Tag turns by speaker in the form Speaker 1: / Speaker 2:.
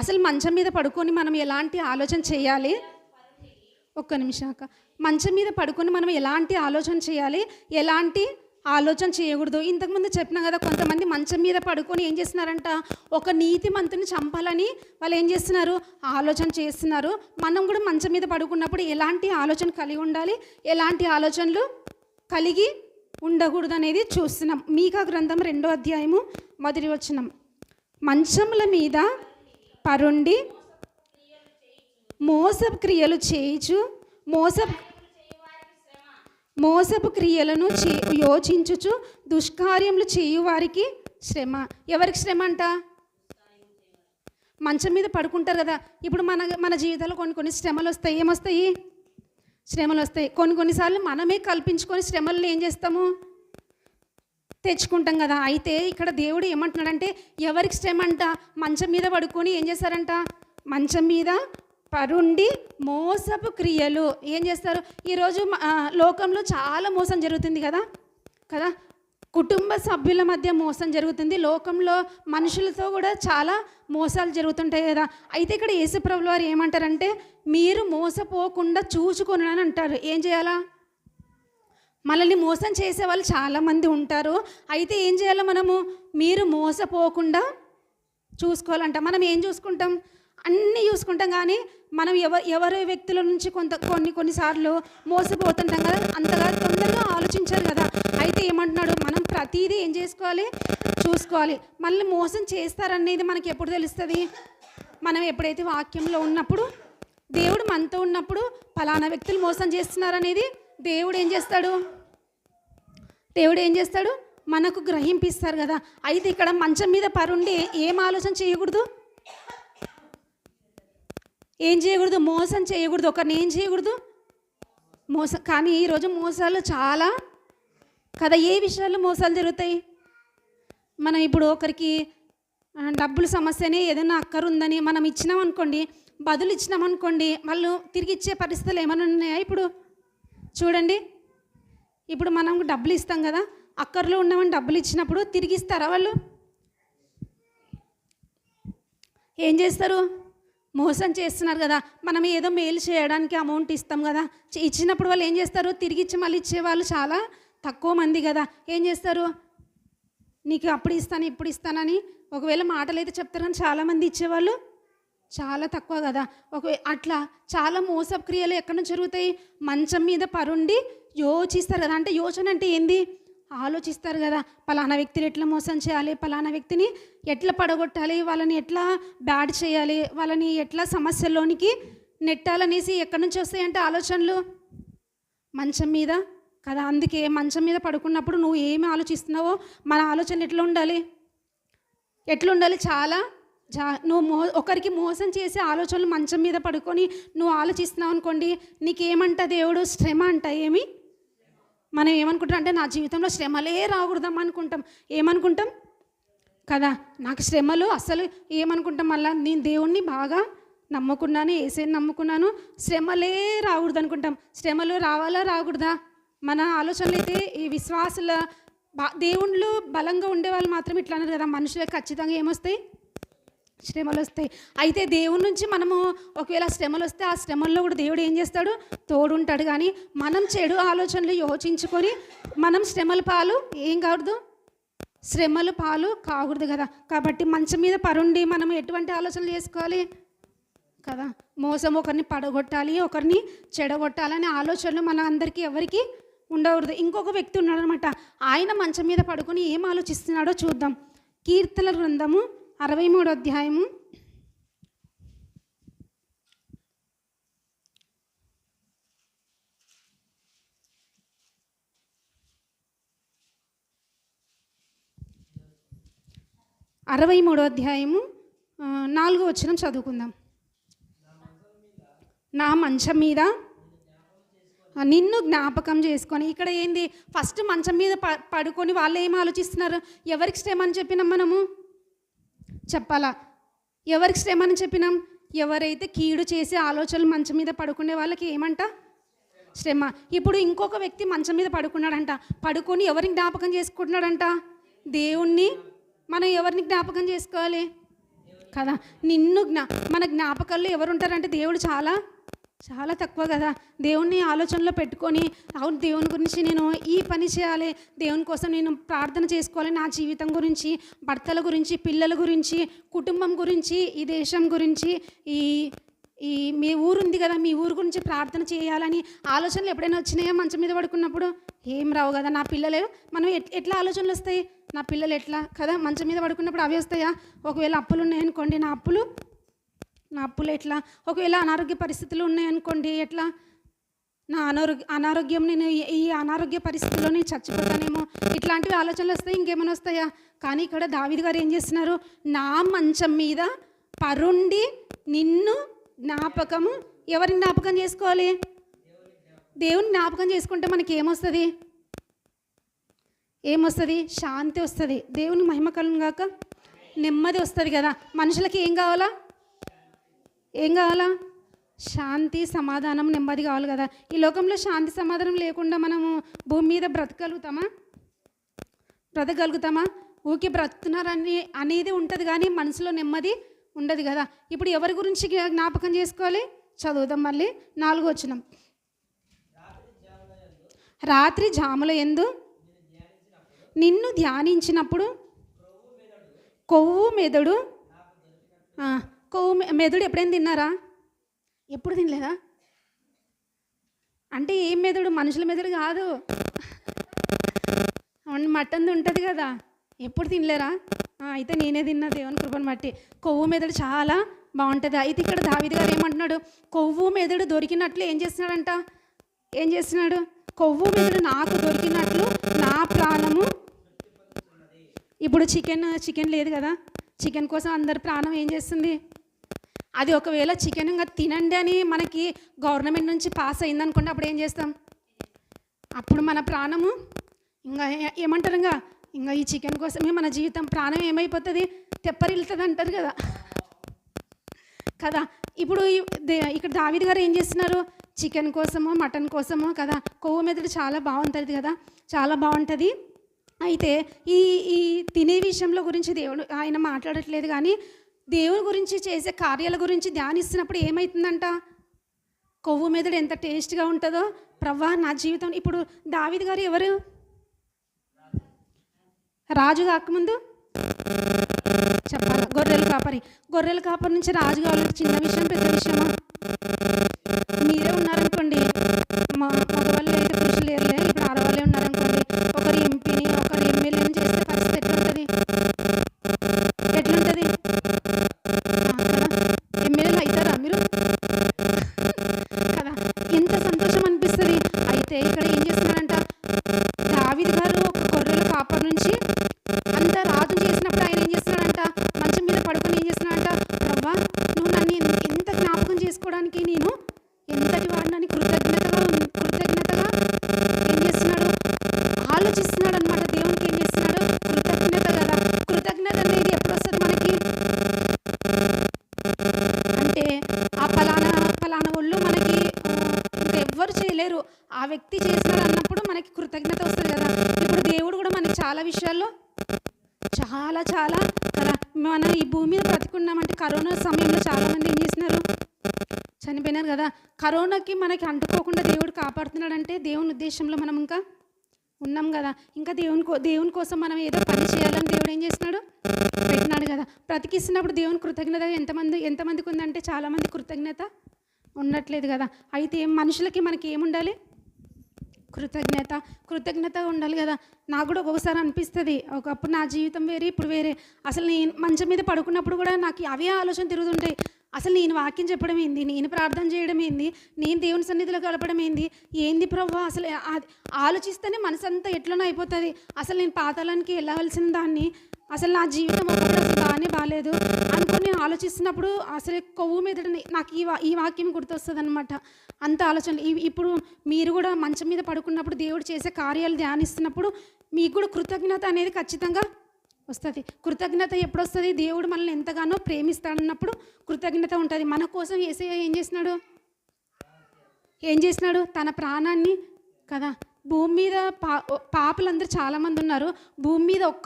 Speaker 1: అసలు మంచం మీద పడుకొని మనం ఎలాంటి ఆలోచన చేయాలి? ఒక్క నిమిషాక మంచం మీద పడుకొని మనం ఎలాంటి ఆలోచన చేయాలి? ఎలాంటి ఆలోచన చేయకూడదు? ఇంతకుముందు చెప్పినా కదా కొంతమంది మంచం మీద పడుకొని ఏం చేస్తున్నారంట? ఒక నీతి మంతుని చంపాలని వాళ్ళు ఏం చేస్తున్నారు? ఆలోచన చేస్తున్నారు. మనం కూడా మంచం మీద పడుకున్నప్పుడు ఎలాంటి ఆలోచన కలిగి ఉండాలి? ఎలాంటి ఆలోచనలు కలిగి ఉండకూడదు అనేది చూస్తున్నాం. మీకా గ్రంథం రెండో అధ్యాయము మొదటి వచ్చినాం మంచముల మీద పరుండి. మోసపు క్రియలు చేయుచు మోసపు మోసపు క్రియలను చే యోచించుచు దుష్కార్యములు చేయు వారికి శ్రమ. ఎవరికి శ్రమ అంట? మంచం మీద పడుకుంటారు కదా. ఇప్పుడు మన మన జీవితంలో కొన్ని కొన్ని శ్రమలు వస్తాయి. ఏమొస్తాయి? శ్రమలు వస్తాయి. కొన్ని కొన్నిసార్లు మనమే కల్పించుకొని శ్రమలను ఏం చేస్తాము? తెచ్చుకుంటాం కదా. అయితే ఇక్కడ దేవుడు ఏమంటున్నాడంటే ఎవరికి శ్రమ అంట మంచం మీద పడుకొని ఏం చేస్తారంట? మంచం మీద పరుండి మోసపు క్రియలు ఏం చేస్తారు? ఈరోజు లోకంలో చాలా మోసం జరుగుతుంది కదా? కదా? కుటుంబ సభ్యుల మధ్య మోసం జరుగుతుంది. లోకంలో మనుషులతో కూడా చాలా మోసాలు జరుగుతుంటాయి కదా? అయితే ఇక్కడ యేసుప్రభుల వారు ఏమంటారంటే మీరు మోసపోకుండా చూసుకొని అని అంటారు. ఏం చేయాలా? మనల్ని మోసం చేసే వాళ్ళు చాలామంది ఉంటారు. అయితే ఏం చేయాలో మనము? మీరు మోసపోకుండా చూసుకోవాలంట. మనం ఏం చూసుకుంటాం? అన్నీ చూసుకుంటాం కానీ మనం ఎవ ఎవరి వ్యక్తుల నుంచి కొంత కొన్ని కొన్నిసార్లు మోసపోతుంటాం కదా. అంతగా తొందరగా ఆలోచించారు కదా. అయితే ఏమంటున్నాడు? మనం ప్రతిదీ ఏం చేసుకోవాలి? చూసుకోవాలి. మళ్ళీ మోసం చేస్తారనేది మనకి ఎప్పుడు తెలుస్తుంది? మనం ఎప్పుడైతే వాక్యంలో ఉన్నప్పుడు దేవుడు మనతో ఉన్నప్పుడు ఫలానా వ్యక్తులు మోసం చేస్తున్నారనేది దేవుడు ఏం చేస్తాడు? దేవుడు ఏం చేస్తాడు? మనకు గ్రహింపిస్తారు కదా. అయితే ఇక్కడ మంచం మీద పరుండి ఏం ఆలోచన చేయకూడదు? ఏం చేయకూడదు? మోసం చేయకూడదు. ఒకరిని ఏం చేయకూడదు? మోసం కానీ ఈరోజు మోసాలు చాలా కదా ఏ విషయాల్లో మోసాలు జరుగుతాయి? మనం ఇప్పుడు ఒకరికి డబ్బుల సమస్యనే ఏదైనా అక్కరుందని మనం ఇచ్చినాం అనుకోండి బదులు ఇచ్చినాం అనుకోండి వాళ్ళు తిరిగి ఇచ్చే పరిస్థితులు ఏమైనా ఉన్నాయా ఇప్పుడు? చూడండి. ఇప్పుడు మనం డబ్బులు ఇస్తాం కదా అక్కర్లో ఉన్నామని డబ్బులు ఇచ్చినప్పుడు తిరిగి ఇస్తారా వాళ్ళు? ఏం చేస్తారు? మోసం చేస్తున్నారు కదా. మనం ఏదో మేలు చేయడానికి అమౌంట్ ఇస్తాం కదా. ఇచ్చినప్పుడు వాళ్ళు ఏం చేస్తారు? తిరిగి ఇచ్చి మళ్ళీ ఇచ్చేవాళ్ళు చాలా తక్కువ మంది కదా. ఏం చేస్తారు? నీకు అప్పుడు ఇస్తాను ఇప్పుడు ఇస్తానని ఒకవేళ మాటలు అయితే చెప్తారు కానీ చాలామంది ఇచ్చేవాళ్ళు చాలా తక్కువ కదా. ఒక అట్లా చాలా మోసపు క్రియలు ఎక్కడి నుంచి జరుగుతాయి? మంచం మీద పరుండి యోచిస్తారు కదా. అంటే యోచన అంటే ఏంది? ఆలోచిస్తారు కదా. పలానా వ్యక్తిని ఎట్లా మోసం చేయాలి? పలానా వ్యక్తిని ఎట్లా పడగొట్టాలి? వాళ్ళని ఎట్లా బ్యాడ్ చేయాలి? వాళ్ళని ఎట్లా సమస్యల్లోనికి నెట్టాలనేసి ఎక్కడి నుంచి వస్తాయంటే ఆలోచనలు? మంచం మీద కదా. అందుకే మంచం మీద పడుకున్నప్పుడు నువ్వు ఏమి ఆలోచిస్తున్నావో? మన ఆలోచన ఎట్లా ఉండాలి? ఎట్లా ఉండాలి? చాలా జా నువ్వు మో ఒకరికి మోసం చేసే ఆలోచనలు మంచం మీద పడుకొని నువ్వు ఆలోచిస్తున్నావు అనుకోండి నీకేమంట దేవుడు? శ్రమ అంట ఏమి? మనం ఏమనుకుంటాం అంటే నా జీవితంలో శ్రమలే రాకూడదాం అనుకుంటాం. ఏమనుకుంటాం? కదా నాకు శ్రమలు అసలు ఏమనుకుంటాం మళ్ళా? నేను దేవుణ్ణి బాగా నమ్ముకున్నాను ఏసేని నమ్ముకున్నాను శ్రమలే రాకూడదు అనుకుంటాం. శ్రమలు రావాలా రాకూడదా? మన ఆలోచనలు అయితే ఈ విశ్వాసుల బా దేవుళ్ళు బలంగా ఉండేవాళ్ళు మాత్రం ఇట్లా అన్నారు కదా. మనుషులకు ఖచ్చితంగా ఏమొస్తాయి? శ్రమలు వస్తాయి అయితే దేవుడి నుంచి మనము ఒకవేళ శ్రమలు వస్తే ఆ శ్రమల్లో కూడా దేవుడు ఏం చేస్తాడు? తోడుంటాడు. కానీ మనం చెడు ఆలోచనలు యోచించుకొని మనం శ్రమల పాలు ఏం కాకూడదు? శ్రమలు పాలు కాకూడదు కదా. కాబట్టి మంచం మీద పరుండి మనం ఎటువంటి ఆలోచనలు చేసుకోవాలి? కదా. మోసం ఒకరిని పడగొట్టాలి ఒకరిని చెడగొట్టాలనే ఆలోచనలు మన అందరికీ ఎవరికి ఉండకూడదు. ఇంకొక వ్యక్తి ఉన్నాడనమాట. ఆయన మంచం మీద పడుకొని ఏం ఆలోచిస్తున్నాడో చూద్దాం. కీర్తన గ్రంథము అరవై మూడు అధ్యాయము. అరవై మూడో అధ్యాయము నాలుగో వచ్చిన చదువుకుందాం. నా మంచం మీద నిన్ను జ్ఞాపకం చేసుకొని ఇక్కడ ఏంది? ఫస్ట్ మంచం మీద ప పడుకొని వాళ్ళు ఏం ఆలోచిస్తున్నారు? ఎవరికి శ్రమ అని చెప్పినాం మనము? చెప్పాలా? ఎవరికి శ్రమ అని చెప్పినాం? ఎవరైతే కీడు చేసే ఆలోచనలు మంచం మీద పడుకునే వాళ్ళకి ఏమంట? శ్రమ. ఇప్పుడు ఇంకొక వ్యక్తి మంచం మీద పడుకున్నాడంట. పడుకొని ఎవరిని జ్ఞాపకం చేసుకుంటున్నాడంట? దేవుణ్ణి. మనం ఎవరిని జ్ఞాపకం చేసుకోవాలి? కదా. నిన్ను జ్ఞా మన జ్ఞాపకాల్లో ఎవరుంటారంటే దేవుడు చాలా చాలా తక్కువ కదా. దేవుణ్ణి ఆలోచనలో పెట్టుకొని అవును దేవుని గురించి నేను ఈ పని చేయాలి దేవుని కోసం నేను ప్రార్థన చేసుకోవాలి నా జీవితం గురించి భర్తల గురించి పిల్లల గురించి కుటుంబం గురించి ఈ దేశం గురించి ఈ ఈ మీ ఊరు ఉంది కదా మీ ఊరు గురించి ప్రార్థన చేయాలని ఆలోచనలు ఎప్పుడైనా వచ్చినాయా మంచం మీద పడుకున్నప్పుడు? ఏం రావు కదా నా పిల్లలు మనం ఎట్లా ఆలోచనలు వస్తాయి? నా పిల్లలు ఎట్లా? కదా మంచం మీద పడుకున్నప్పుడు అవి వస్తాయా? ఒకవేళ అప్పులు ఉన్నాయనుకోండి నా అప్పులు నా అప్పులు ఎట్లా? ఒకవేళ అనారోగ్య పరిస్థితులు ఉన్నాయనుకోండి ఎట్లా? నా అనారోగ్య అనారోగ్యం నేను ఈ- అనారోగ్య పరిస్థితుల్లో నేను చచ్చిపోతానేమో? ఇట్లాంటివి ఆలోచనలు వస్తాయి ఇంకేమైనా వస్తాయా? కానీ ఇక్కడ దావిది గారు ఏం చేస్తున్నారు? నా మంచం మీద పరుండి నిన్ను జ్ఞాపకము ఎవరిని జ్ఞాపకం చేసుకోవాలి? దేవుని జ్ఞాపకం చేసుకుంటే మనకి ఏమొస్తుంది? ఏమొస్తుంది శాంతి వస్తుంది. దేవుని మహిమ కలను నెమ్మది వస్తుంది కదా. మనుషులకి ఏం కావాలా? ఏం కావాలా? శాంతి సమాధానం నెమ్మది కావాలి కదా. ఈ లోకంలో శాంతి సమాధానం లేకుండా మనము భూమి మీద బ్రతకగలుగుతామా? బ్రతకగలుగుతామా? ఊకే బ్రతుకుతున్నారని అనేది ఉంటుంది కానీ మనసులో నెమ్మది ఉండదు కదా. ఇప్పుడు ఎవరి గురించి జ్ఞాపకం చేసుకోవాలి? చదువుదాం మళ్ళీ. నాలుగు వచ్చినాం రాత్రి జాముల ఎందు నిన్ను ధ్యానించినప్పుడు కొవ్వు మెదడు కొవ్వు మెదడు ఎప్పుడైనా తిన్నారా? ఎప్పుడు తినలేదా? అంటే ఏం మెదడు? మనుషుల మెదడు కాదు. అవును మటన్ ఉంటుంది కదా. ఎప్పుడు తినలేరా? అయితే నేనే తిన్నా దేవుని కృపను బట్టి. కొవ్వు మెదడు చాలా బాగుంటుంది. అయితే ఇక్కడ దావిది గారు ఏమంటున్నాడు? కొవ్వు మెదడు దొరికినట్లు ఏం చేస్తున్నాడంట? ఏం చేస్తున్నాడు? కొవ్వు మెదడు నాకు దొరికినట్లు నా ప్రాణము ఇప్పుడు చికెన్ చికెన్ లేదు కదా. చికెన్ కోసం అందరి ప్రాణం ఏం చేస్తుంది? అది ఒకవేళ చికెన్ ఇంకా తినండి అని మనకి గవర్నమెంట్ నుంచి పాస్ అయిందనుకోండి అప్పుడు ఏం చేస్తాం? అప్పుడు మన ప్రాణము ఇంకా ఏమంటారు ఇంకా? ఇంకా ఈ చికెన్ కోసమే మన జీవితం ప్రాణం ఏమైపోతుంది? తెప్పరిల్తుంది అంటారు కదా. కదా ఇప్పుడు దే- ఇక్కడ దావిది గారు ఏం చేస్తున్నారు? చికెన్ కోసమో మటన్ కోసమో కదా కొవ్వు మెదడు చాలా బాగుంటుంది కదా చాలా బాగుంటుంది. అయితే ఈ ఈ తినే విషయంలో గురించి దేవుడు ఆయన మాట్లాడట్లేదు కానీ దేవుని గురించి చేసే కార్యాల గురించి ధ్యానిస్తున్నప్పుడు ఏమవుతుందంట కొవ్వు మెదడు ఎంత టేస్ట్గా ఉంటుందో? ప్రవ్వా నా జీవితం. ఇప్పుడు దావిది గారు ఎవరు? రాజు కాకముందు? చెప్పాలి? గొర్రెల కాపరి. గొర్రెల కాపరి నుంచి రాజు కావాలంటే చిన్న విషయం పెద్ద విషయమా? ఇక్కడ ఏం చేస్తున్నారంట చాలా చాలా కదా మనం ఈ భూమి మీద బ్రతికున్నామంటే కరోనా సమయంలో చాలామంది ఏం చేసినారు? చనిపోయినారు కదా. కరోనాకి మనకి అంటుకోకుండా దేవుడు కాపాడుతున్నాడంటే దేవుని ఉద్దేశంలో మనం ఇంకా ఉన్నాం కదా. ఇంకా దేవుని కో దేవుని కోసం మనం ఏదో పని చేయాలని దేవుడు ఏం చేస్తున్నాడు? పెట్టినాడు కదా. బ్రతికిస్తున్నప్పుడు దేవుని కృతజ్ఞత ఎంతమంది ఎంతమందికి ఉందంటే చాలామంది కృతజ్ఞత ఉండట్లేదు కదా. అయితే మనుషులకి మనకి ఏముండాలి? కృతజ్ఞత కృతజ్ఞత ఉండాలి కదా. నాకు కూడా ఒక్కొక్కసారి అనిపిస్తుంది ఒకప్పుడు నా జీవితం వేరే ఇప్పుడు వేరే. అసలు నేను మంచం మీద పడుకున్నప్పుడు కూడా నాకు అవే ఆలోచన తిరుగుతుంటాయి అసలు నేను వాక్యం చెప్పడం ఏంది? నేను ప్రార్థన చేయడం ఏంది? నేను దేవుని సన్నిధిలో గడపడం ఏంది? ఏంది ప్రభు అసలు ఆలోచిస్తేనే మనసంతా ఎట్లనో అయిపోతుంది. అసలు నేను పాతాలానికి వెళ్ళవలసిన దాన్ని అసలు నా జీవితం ఒకప్పుడు బాగానే బాగాలేదు అనుకుని నేను ఆలోచిస్తున్నప్పుడు అసలు కొవ్వు మీద నాకు ఈ వా- ఈ వాక్యం గుర్తొస్తుంది అనమాట అంత ఆలోచనలు ఇవి- ఇప్పుడు మీరు కూడా మంచం మీద పడుకున్నప్పుడు దేవుడు చేసే కార్యాలు ధ్యానిస్తున్నప్పుడు మీకు కూడా కృతజ్ఞత అనేది ఖచ్చితంగా వస్తుంది. కృతజ్ఞత ఎప్పుడు వస్తుంది దేవుడు మనల్ని ఎంతగానో ప్రేమిస్తాడన్నప్పుడు కృతజ్ఞత ఉంటుంది. మన కోసం ఏసయ్య ఏం చేసినాడు ఏం చేసినాడు తన ప్రాణాన్ని కదా. భూమి మీద పా పాపలందరూ చాలామంది ఉన్నారు. భూమి మీద ఒక్క